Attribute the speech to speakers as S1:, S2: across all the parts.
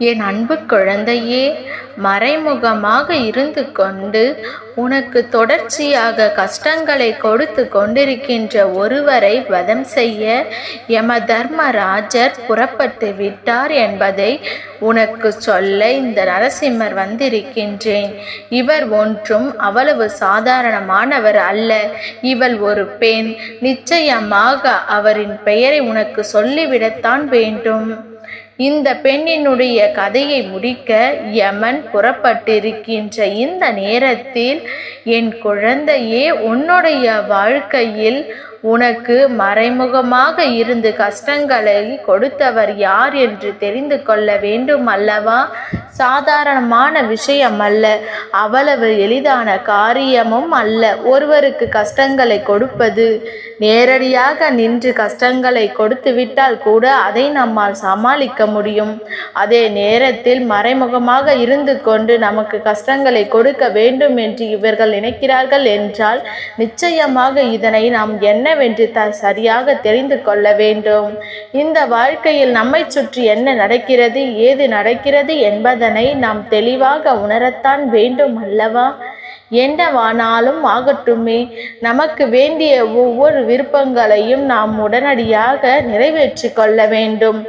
S1: என் அன்பு குழந்தையே மறைமுகமாக இருந்து கொண்டு உனக்கு தொடர்ச்சியாக கஷ்டங்களை கொடுத்து கொண்டிருக்கின்ற ஒருவரை வதம் செய்ய யம தர்மராஜர் புறப்பட்டு விட்டார் என்பதை உனக்கு சொல்ல இந்த நரசிம்மர் வந்திருக்கின்றேன். இவர் ஒன்றும் அவ்வளவு சாதாரணமானவர் அல்ல. இவள் ஒரு பெண். நிச்சயமாக அவரின் பெயரை உனக்கு சொல்லிவிடத்தான் வேண்டும். இந்த பெண்ணினுடைய கதையை முடிக்க யமன் புறப்பட்டிருக்கின்ற இந்த நேரத்தில் என் குழந்தையே உன்னுடைய வாழ்க்கையில் உனக்கு மறைமுகமாக இருந்து கஷ்டங்களை கொடுத்தவர் யார் என்று தெரிந்து கொள்ள வேண்டும் அல்லவா? சாதாரணமான விஷயம் அல்ல. அவ்வளவு எளிதான காரியமும் அல்ல. ஒருவருக்கு கஷ்டங்களை கொடுப்பது நேரடியாக நின்று கஷ்டங்களை கொடுத்து விட்டால் கூட அதை நம்மால் சமாளிக்க முடியும். அதே நேரத்தில் மறைமுகமாக இருந்து கொண்டு நமக்கு கஷ்டங்களை கொடுக்க வேண்டும் என்று இவர்கள் நினைக்கிறார்கள் என்றால் நிச்சயமாக இதனை நாம் என்ன என்னவென்று த சரியாக தெரிந்து கொள்ள வேண்டும். இந்த வாழ்க்கையில் நம்மை சுற்றி என்ன நடக்கிறது ஏது நடக்கிறது என்பதனை நாம் தெளிவாக உணரத்தான் வேண்டும் அல்லவா? என்னவானாலும் ஆகட்டுமே. நமக்கு வேண்டிய ஒவ்வொரு விருப்பங்களையும் நாம் உடனடியாக நிறைவேற்றி கொள்ள வேண்டும்.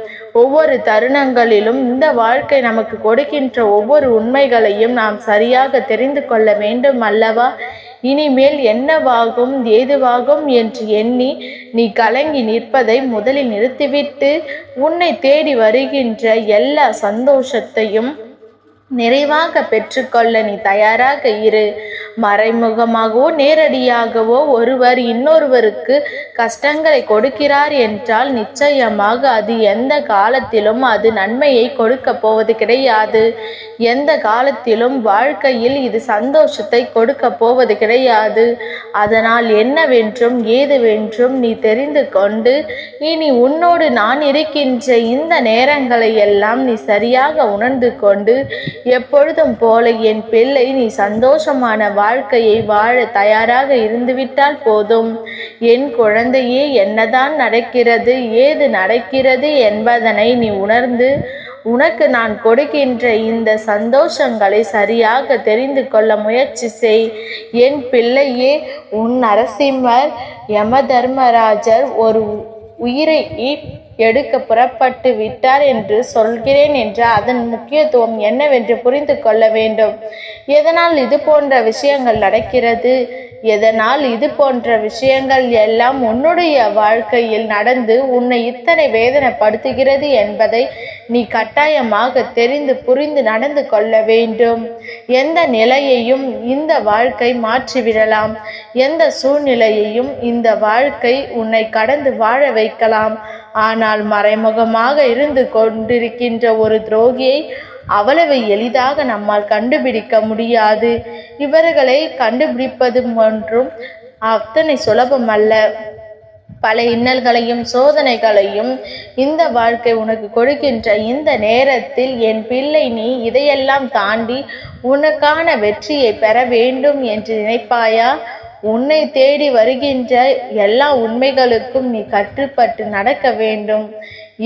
S1: ஒவ்வொரு தருணங்களிலும் இந்த வாழ்க்கை நமக்கு கொடுக்கின்ற ஒவ்வொரு உண்மைகளையும் நாம் சரியாக தெரிந்து கொள்ள வேண்டும் அல்லவா? இனிமேல் என்னவாகும் ஏதுவாகும் என்று எண்ணி நீ கலங்கி நிற்பதை முதலில் நிறுத்திவிட்டு உன்னை தேடி வருகின்ற எல்லா சந்தோஷத்தையும் நிறைவாக பெற்றுக்கொள்ள நீ தயாராக இரு. மறைமுகமாகவோ நேரடியாகவோ ஒருவர் இன்னொருவருக்கு கஷ்டங்களை கொடுக்கிறார் என்றால் நிச்சயமாக அது எந்த காலத்திலும் அது நன்மையை கொடுக்க போவது கிடையாது. எந்த காலத்திலும் வாழ்க்கையில் இது சந்தோஷத்தை கொடுக்க போவது கிடையாது. அதனால் என்னவென்றும் ஏதுவென்றும் நீ தெரிந்து கொண்டு இனி உன்னோடு நான் இருக்கின்ற இந்த நேரங்களை எல்லாம் நீ சரியாக உணர்ந்து கொண்டு எப்பொழுதும் போல என் பிள்ளை நீ சந்தோஷமான வாழ்க்கையை வாழ தயாராக இருந்துவிட்டால் போதும். என் குழந்தையே என்னதான் நடக்கிறது ஏது நடக்கிறது என்பதனை நீ உணர்ந்து உனக்கு நான் கொடுக்கின்ற இந்த சந்தோஷங்களை சரியாக தெரிந்து கொள்ள முயற்சி செய். என் பிள்ளையே உன் நரசிம்மர் யமதர்மராஜர் ஒரு உயிரை எடுக்க புறப்பட்டு விட்டார் என்று சொல்கிறேன் என்று அதன் முக்கியத்துவம் என்னவென்று புரிந்து கொள்ள வேண்டும். எதனால் இது போன்ற விஷயங்கள் நடக்கிறது? எதனால் இது போன்ற விஷயங்கள் எல்லாம் உன்னுடைய வாழ்க்கையில் நடந்து உன்னை இத்தனை வேதனைப்படுத்துகிறது என்பதை நீ கட்டாயமாக தெரிந்து புரிந்து நடந்து கொள்ள வேண்டும். எந்த நிலையையும் இந்த வாழ்க்கை மாற்றிவிடலாம். எந்த சூழ்நிலையையும் இந்த வாழ்க்கை உன்னை கடந்து வாழ வைக்கலாம். ஆனால் மறைமுகமாக இருந்து கொண்டிருக்கின்ற ஒரு துரோகியை அவ்வளவு எளிதாக நம்மால் கண்டுபிடிக்க முடியாது. இவர்களை கண்டுபிடிப்பது ஒன்றும் அத்தனை சுலபமல்ல பல இன்னல்களையும் சோதனைகளையும் இந்த வாழ்க்கை உனக்கு கொடுக்கின்ற இந்த நேரத்தில் என் பிள்ளை நீ இதையெல்லாம் தாண்டி உனக்கான வெற்றியை பெற வேண்டும் என்று நினைப்பாயா? உன்னை தேடி வருகின்ற எல்லா உண்மைகளுக்கும் நீ கட்டுப்பட்டு நடக்க வேண்டும்.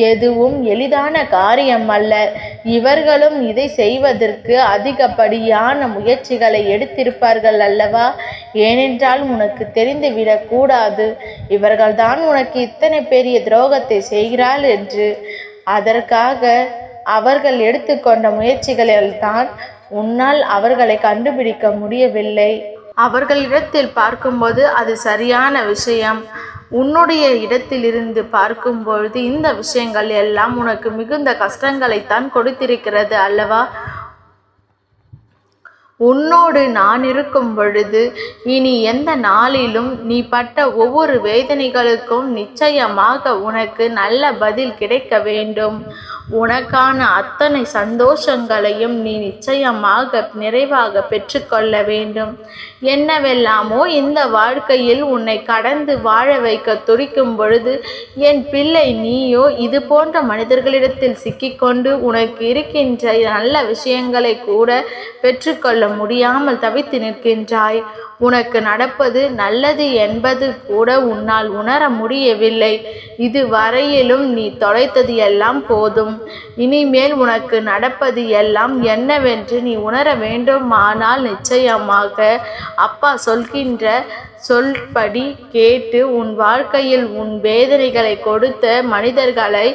S1: எதுவும் எளிதான காரியம் அல்ல இவர்களும் இதை செய்வதற்கு அதிகப்படியான முயற்சிகளை எடுத்திருப்பார்கள் அல்லவா? ஏனென்றால் உனக்கு தெரிந்துவிடக்கூடாது இவர்கள்தான் உனக்கு இத்தனை பெரிய துரோகத்தை செய்கிறாள் என்று. அதற்காக அவர்கள் எடுத்துக்கொண்ட முயற்சிகளில்தான் உன்னால் அவர்களை கண்டுபிடிக்க முடியவில்லை. அவர்களிடத்தில் பார்க்கும்போது அது சரியான விஷயம். உன்னுடைய இடத்திலிருந்து பார்க்கும் பொழுது இந்த விஷயங்கள் எல்லாம் உனக்கு மிகுந்த கஷ்டங்களைத்தான் கொடுத்திருக்கிறது அல்லவா? உன்னோடு நான் இருக்கும் பொழுது இனி எந்த நாளிலும் நீ பட்ட ஒவ்வொரு வேதனைகளுக்கும் நிச்சயமாக உனக்கு நல்ல பதில் கிடைக்க வேண்டும். உனக்கான அத்தனை சந்தோஷங்களையும் நீ நிச்சயமாக நிறைவாக பெற்றுக்கொள்ள வேண்டும். என்னவெல்லாமோ இந்த வாழ்க்கையில் உன்னை கடந்து வாழ வைக்க துடிக்கும் பொழுது என் பிள்ளை நீயோ இது போன்ற மனிதர்களிடத்தில் சிக்கிக்கொண்டு உனக்கு இருக்கின்ற நல்ல விஷயங்களை கூட பெற்றுக்கொள்ள முடியாமல் தவித்து நிற்கின்றாய். உனக்கு நடப்பது நல்லது என்பது கூட உன்னால் உணர முடியவில்லை. இது வரையிலும் நீ தொலைத்தது எல்லாம் போதும். இனிமேல் உனக்கு நடப்பது எல்லாம் என்னவென்று நீ உணர வேண்டுமானால் நிச்சயமாக அப்பா சொல்கின்ற சொல்படி கேட்டு உன் வாழ்க்கையில் உன் வேதனைகளை கொடுத்த மனிதர்களை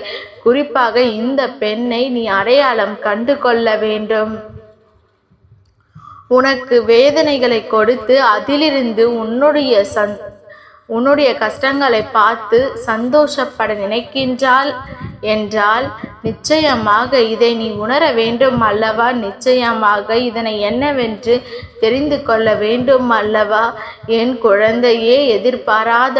S1: குறிப்பாக இந்த பெண்ணை நீ அடையாளம் கண்டு கொள்ள வேண்டும். உனக்கு வேதனைகளை கொடுத்து அதிலிருந்து உன்னுடைய சந் உன்னுடைய கஷ்டங்களை பார்த்து சந்தோஷப்பட நினைக்கின்றாள் என்றால் நிச்சயமாக இதை நீ உணர வேண்டும் அல்லவா? நிச்சயமாக இதனை என்னவென்று தெரிந்து கொள்ள வேண்டும் அல்லவா? என் குழந்தையே எதிர்பாராத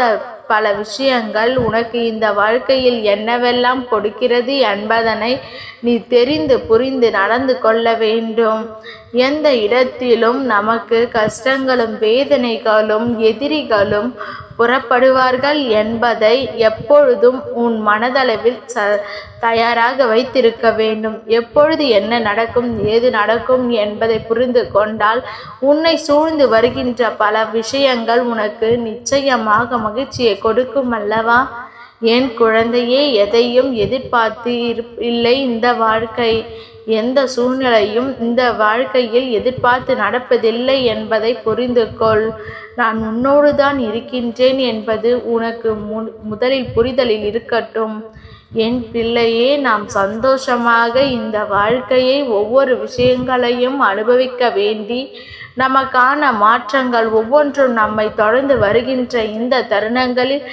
S1: பல விஷயங்கள் உனக்கு இந்த வாழ்க்கையில் என்னவெல்லாம் கொடுக்கிறது என்பதனை நீ தெரிந்து புரிந்து நடந்து கொள்ள வேண்டும். எந்த இடத்திலும் நமக்கு கஷ்டங்களும் வேதனைகளும் எதிரிகளும் புறப்படுவார்கள் என்பதை எப்பொழுதும் உன் மனதளவில் ச தயாராக வைத்திருக்க வேண்டும். எப்பொழுது என்ன நடக்கும் ஏது நடக்கும் என்பதை புரிந்து கொண்டால் உன்னை சூழ்ந்து வருகின்ற பல விஷயங்கள் உனக்கு நிச்சயமாக மகிழ்ச்சியை கொடுக்கும் அல்லவா? என் குழந்தையே எதையும் எதிர்பார்த்து இல்லை இந்த வாழ்க்கை. எந்த சூழ்நிலையும் இந்த வாழ்க்கையில் எதிர்பார்த்து நடப்பதில்லை என்பதை புரிந்து கொள் நான் உன்னோடு தான் இருக்கின்றேன் என்பது உனக்கு மு முதலில் புரிதலில் இருக்கட்டும். என் பிள்ளையே நாம் சந்தோஷமாக இந்த வாழ்க்கையை ஒவ்வொரு விஷயங்களையும் அனுபவிக்க வேண்டி நமக்கான மாற்றங்கள் ஒவ்வொன்றும் நம்மை தொடர்ந்து வருகின்ற இந்த தருணங்களில்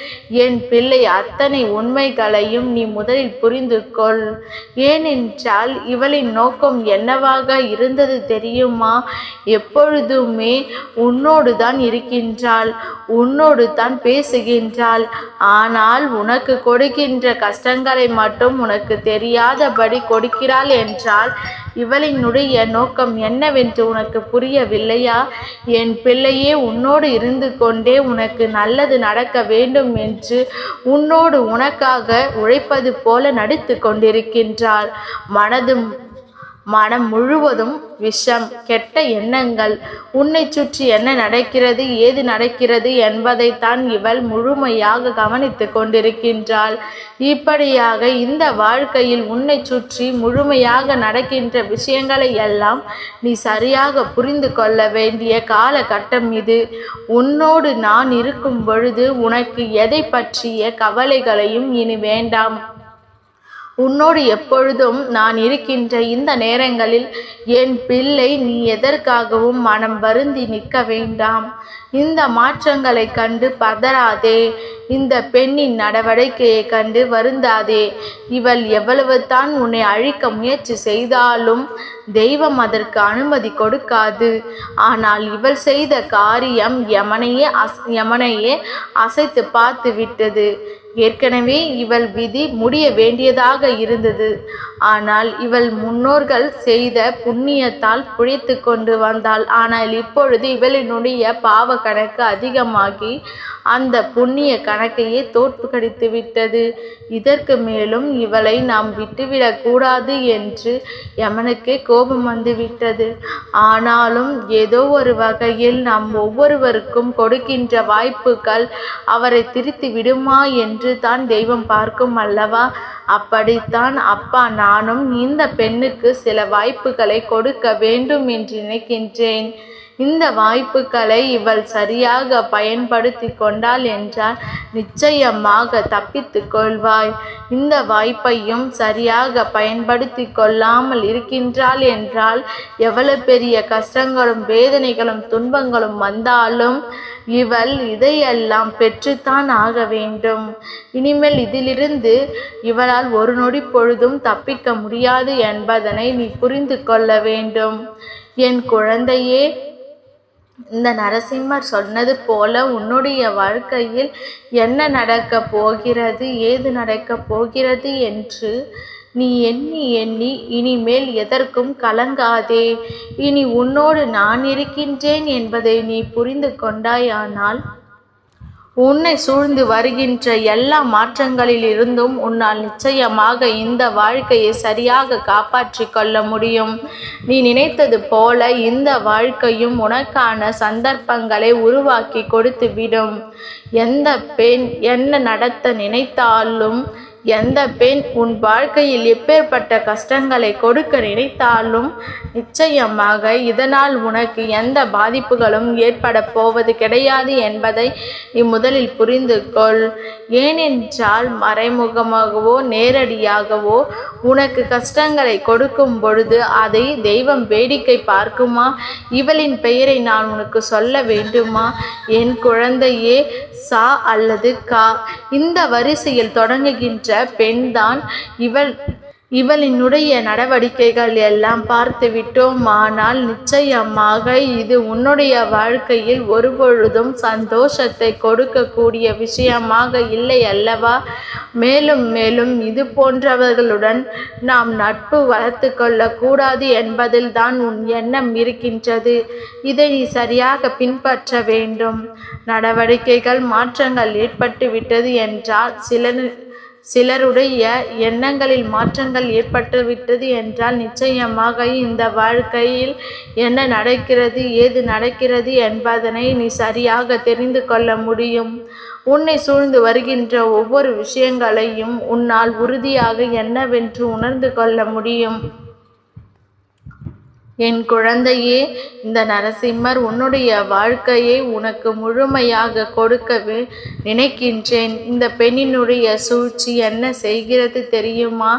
S1: என் பிள்ளை அத்தனை உண்மைகளையும் நீ முதலில் புரிந்து கொள் ஏனென்றால் இவளின் நோக்கம் என்னவாக இருந்தது தெரியுமா? எப்பொழுதுமே உன்னோடு தான் இருக்கின்றாள் உன்னோடு தான் பேசுகின்றாள். ஆனால் உனக்கு கொடுக்கின்ற கஷ்டங்களை மட்டும் உனக்கு தெரியாதபடி கொடுக்கிறாள் என்றால் இவளினுடைய நோக்கம் என்னவென்று உனக்கு புரியவில்லை. புரியவில்லையா என் பிள்ளையே உன்னோடு இருந்து கொண்டே உனக்கு நல்லது நடக்க வேண்டும் என்று உன்னோடு உனக்காக உழைப்பது போல நடித்து கொண்டிருக்கின்றாள். மனதும் மனம் முழுவதும் விஷம். கெட்ட எண்ணங்கள். உன்னை சுற்றி என்ன நடக்கிறது ஏது நடக்கிறது என்பதைத்தான் இவள் முழுமையாக கவனித்து கொண்டிருக்கின்றாள். இப்படியாக இந்த வாழ்க்கையில் உன்னை சுற்றி முழுமையாக நடக்கின்ற விஷயங்களை எல்லாம் நீ சரியாக புரிந்து கொள்ள வேண்டிய காலகட்டம் இது. உன்னோடு நான் இருக்கும் பொழுது உனக்கு எதை பற்றிய கவலைகளையும் இனி வேண்டாம். உன்னோடு எப்பொழுதும் நான் இருக்கின்ற இந்த நேரங்களில் என் பிள்ளை நீ எதற்காகவும் மனம் வருந்தி நிற்க வேண்டாம். இந்த மாற்றங்களை கண்டு பதறாதே. இந்த பெண்ணின் நடவடிக்கையை கண்டு வருந்தாதே. இவள் எவ்வளவு தான் உன்னை அழிக்க முயற்சி செய்தாலும் தெய்வம் அதற்கு அனுமதி கொடுக்காது. ஆனால் இவள் செய்த காரியம் யமனையே அஸ் யமனையே அசைத்து பார்த்து விட்டது. ஏற்கனவே இவள் விதி முடிய வேண்டியதாக இருந்தது. ஆனால் இவள் முன்னோர்கள் செய்த புண்ணியத்தால் புழைத்து கொண்டு வந்தாள். ஆனால் இப்பொழுது இவளினுடைய பாவ கணக்கு அதிகமாகி அந்த புண்ணிய கணக்கையே தோற்கடித்து விட்டது. இதற்கு மேலும் இவளை நாம் விட்டுவிடக் கூடாது என்று யமனுக்கே கோபம் வந்துவிட்டது ஆனாலும் ஏதோ ஒரு வகையில் நாம் ஒவ்வொருவருக்கும் கொடுக்கின்ற வாய்ப்புகள் அவரை திருத்தி விடுமா என்று தான் தெய்வம் பார்க்கும் அல்லவா? அப்படித்தான் அப்பா நானும் இந்த பெண்ணுக்கு சில வாய்ப்புகளை கொடுக்க வேண்டும் என்று நினைக்கின்றேன். இந்த வாய்ப்புகளை இவள் சரியாக பயன்படுத்தி கொண்டாள் என்றால் நிச்சயமாக தப்பித்து கொள்வாய். இந்த வாய்ப்பையும் சரியாக பயன்படுத்தி கொள்ளாமல் இருக்கின்றாள் என்றால் எவ்வளவு பெரிய கஷ்டங்களும் வேதனைகளும் துன்பங்களும் வந்தாலும் இவள் இதையெல்லாம் பெற்றுத்தான் ஆக வேண்டும். இனிமேல் இதிலிருந்து இவளால் ஒரு நொடி பொழுதும் தப்பிக்க முடியாது என்பதனை நீ புரிந்து கொள்ள வேண்டும். என் குழந்தையே இந்த நரசிம்மர் சொன்னது போல உன்னுடைய வாழ்க்கையில் என்ன நடக்கப் போகிறது ஏது நடக்கப் போகிறது என்று நீ எண்ணி எண்ணி இனிமேல் எதற்கும் கலங்காதே. இனி உன்னோடு நான் இருக்கின்றேன் என்பதை நீ புரிந்து கொண்டாயானால் உன்னை சூழ்ந்து வருகின்ற எல்லா மாற்றங்களிலிருந்தும் உன்னால் நிச்சயமாக இந்த வாழ்க்கையை சரியாக காப்பாற்றிக் கொள்ள முடியும். நீ நினைத்தது போல இந்த வாழ்க்கையும் உனக்கான சந்தர்ப்பங்களை உருவாக்கி கொடுத்துவிடும். எந்த பெண் என்ன நடத்த நினைத்தாலும் எந்த பெண் உன் வாழ்க்கையில் எப்பேற்பட்ட கஷ்டங்களை கொடுக்க நினைத்தாலும் நிச்சயமாக இதனால் உனக்கு எந்த பாதிப்புகளும் ஏற்பட போவது கிடையாது என்பதை நீ முதலில் புரிந்து கொள் ஏனென்றால் மறைமுகமாகவோ நேரடியாகவோ உனக்கு கஷ்டங்களை கொடுக்கும் பொழுது அதை தெய்வம் வேடிக்கை பார்க்குமா? இவளின் பெயரை நான் உனக்கு சொல்ல வேண்டுமா? என் குழந்தையே சா அல்லது கா? இந்த வரிசையில் தொடங்குகின்ற பெண்தான். இவள் இவளினுடைய நடவடிக்கைகள் எல்லாம் பார்த்து விட்டோம் ஆனால் நிச்சயமாக இது உன்னுடைய வாழ்க்கையில் ஒருபொழுதும் சந்தோஷத்தை கொடுக்கக்கூடிய விஷயமாக இல்லை அல்லவா? மேலும் மேலும் இது போன்றவர்களுடன் நாம் நட்பு வளர்த்து கொள்ளக்கூடாது என்பதில் தான் உன் எண்ணம் இருக்கின்றது. இதை நீ சரியாக பின்பற்ற வேண்டும். நடவடிக்கைகள் மாற்றங்கள் ஏற்பட்டுவிட்டது என்றால் சில சிலருடைய எண்ணங்களில் மாற்றங்கள் ஏற்பட்டுவிட்டது என்றால் நிச்சயமாக இந்த வாழ்க்கையில் என்ன நடக்கிறது ஏது நடக்கிறது என்பதனை நீ சரியாக தெரிந்து கொள்ள முடியும். உன்னை சூழ்ந்து வருகின்ற ஒவ்வொரு விஷயங்களையும் உன்னால் உறுதியாக என்னவென்று உணர்ந்து கொள்ள முடியும். என் குழந்தையே இந்த நரசிம்மர் உன்னுடைய வாழ்க்கையை உனக்கு முழுமையாக கொடுக்கவே நினைக்கின்றேன். இந்த பெண்ணினுடைய சூழ்ச்சி என்ன செய்கிறது தெரியுமா?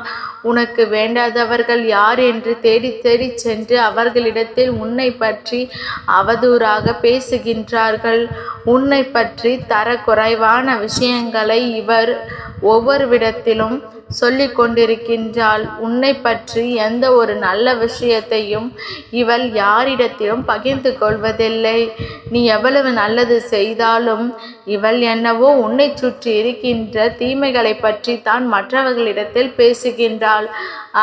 S1: உனக்கு வேண்டாதவர்கள் யார் என்று தேடி தேடி சென்று அவர்களிடத்தில் உன்னை பற்றி அவதூறாக பேசுகின்றார்கள். உன்னை பற்றி தரக்குறைவான விஷயங்களை இவர் ஒவ்வொருவிடத்திலும் சொல்லிக் கொண்டிருக்கின்றாள். உன்னை பற்றி எந்த ஒரு நல்ல விஷயத்தையும் இவள் யாரிடத்திலும் பகிர்ந்து கொள்வதில்லை. நீ எவ்வளவு நல்லது செய்தாலும் இவள் என்னவோ உன்னை சுற்றி இருக்கின்ற தீமைகளை பற்றி தான் மற்றவர்களிடத்தில் பேசுகின்றாள்.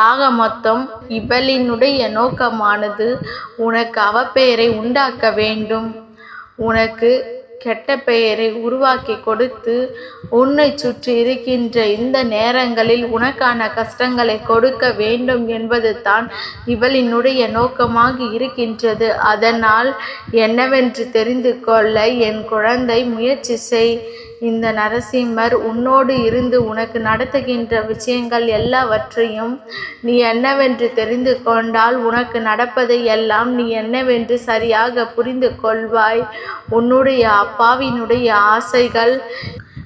S1: ஆக மொத்தம் இவளினுடைய நோக்கமானது உனக்கு அவப்பெயரை உண்டாக்க வேண்டும். உனக்கு கெட்ட பெயரை உருவாக்கி கொடுத்து உன்னை சுற்றி இருக்கின்ற இந்த நேரங்களில் உனக்கான கஷ்டங்களை கொடுக்க வேண்டும் என்பது தான் இவளினுடைய நோக்கமாக இருக்கின்றது. அதனால் என்னவென்று தெரிந்து கொள்ள என் குழந்தை முயற்சி செய். இந்த நரசிம்மர் உன்னோடு இருந்து உனக்கு நடத்துகின்ற விஷயங்கள் எல்லாவற்றையும் நீ என்னவென்று தெரிந்து கொண்டால் உனக்கு நடப்பதை எல்லாம் நீ என்னவென்று சரியாக புரிந்து கொள்வாய். உன்னுடைய அப்பாவினுடைய ஆசைகள்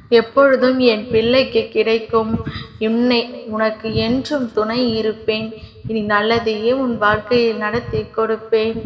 S1: எப்பொழுதும் என் பிள்ளைக்கு கிடைக்கும். இன்னை உனக்கு என்றும் துணை இருப்பேன். இனி நல்லதையே உன் வாழ்க்கையில் நடத்தி கொடுப்பேன்.